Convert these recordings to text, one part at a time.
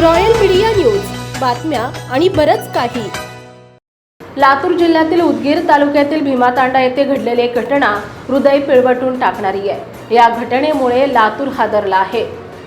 Royal media news. बातम्या आणि बरंच काही. लातूर जिल्ह्यातील उदगीर तालुक्यातील भीमातांडा येथे घडलेली घटना हृदय पिळवटून टाकणारी आहे. या घटनेमुळे लातूर हादरला आहे.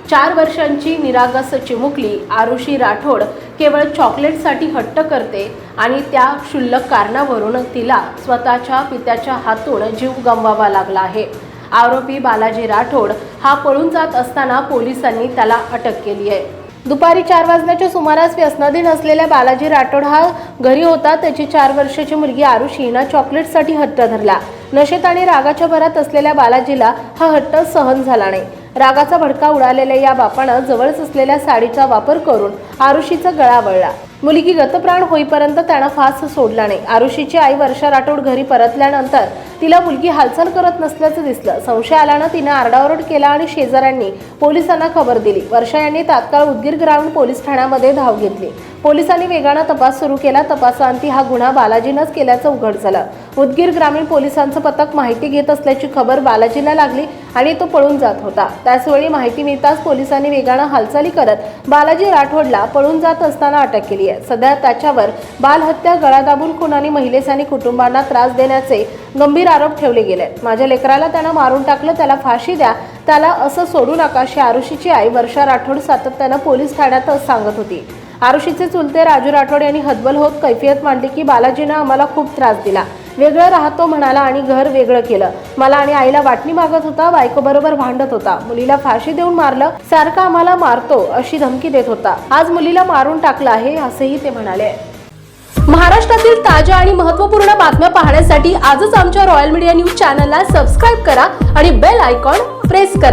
चार वर्षांची निरागस चिमुकली आरुषी राठोड केवळ चॉकलेटसाठी हट्ट करते आणि त्या क्षुल्लक कारणावरून तिला स्वतःच्या पित्याच्या हातून जीव गमवावा लागला आहे. आरोपी बालाजी राठोड हा पळून जात असताना पोलिसांनी त्याला अटक केली आहे. दुपारी चार वाजण्याच्या सुमारास व्यसनाधीन असलेल्या बालाजी राठोड हा घरी होता. त्याची चार वर्षाची मुलगी आरुषी हिनं चॉकलेटसाठी हट्ट धरला. नशेत आणि रागाच्या भरात असलेल्या बालाजीला हा हट्ट सहन झाला नाही. रागाचा भडका उडालेल्या या बापानं जवळच असलेल्या साडीचा वापर करून आरुषीचा गळा वळला. मुलगी गतप्राण होईपर्यंत त्यानं फास सोडला नाही. आरुषीची आई वर्षा राठोड घरी परतल्यानंतर तिला मुलगी हालचाल करत नसल्याचं दिसलं. संशय आल्यानं तिनं आरडाओरड केला आणि शेजाऱ्यांनी पोलिसांना खबर दिली. वर्षा यांनी तात्काळ उदगीर ग्रामीण पोलीस ठाण्यामध्ये धाव घेतली. पोलिसांनी वेगानं तपास सुरू केला. तपासांती हा गुन्हा बालाजीनंच केल्याचं उघड झालं. उदगीर ग्रामीण पोलिसांचं पथक माहिती घेत असल्याची खबर बालाजीला लागली आणि तो पळून जात होता. त्याचवेळी माहिती मिळताच पोलिसांनी वेगानं हालचाली करत बालाजी राठोडला पळून जात असताना अटक केली आहे. सध्या त्याच्यावर बालहत्या गळा दाबून खून आणि महिलेस आणि कुटुंबांना त्रास देण्याचे गंभीर आरोप ठेवले गेले आहेत. माझ्या लेकराला त्यानं मारून टाकलं त्याला फाशी द्या त्याला असं सोडू नका अशी आरुषीची आई वर्षा राठोड सातत्यानं पोलीस ठाण्यातच सांगत होती. आरुषीचे चुलते राजू राठोड यांनी हतबल होत कैफियत मांडली की बालाजीनं आम्हाला खूप त्रास दिला. वेगळं राहतो म्हणाला आणि घर वेगळं केलं. मला आणि आईला वाटणी मागत होता बायको बरोबर भांडत होता. मुलीला फाशी देऊन मारलं सारखा आम्हाला मारतो अशी धमकी देत होता. आज मुलीला मारून टाकलं आहे असेही ते म्हणाले. महाराष्ट्रातील ताज्या आणि महत्त्वपूर्ण बातम्या पाहण्यासाठी आजच आमच्या रॉयल मीडिया न्यूज चॅनलला सबस्क्राईब करा आणि बेल आयकॉन प्रेस करा.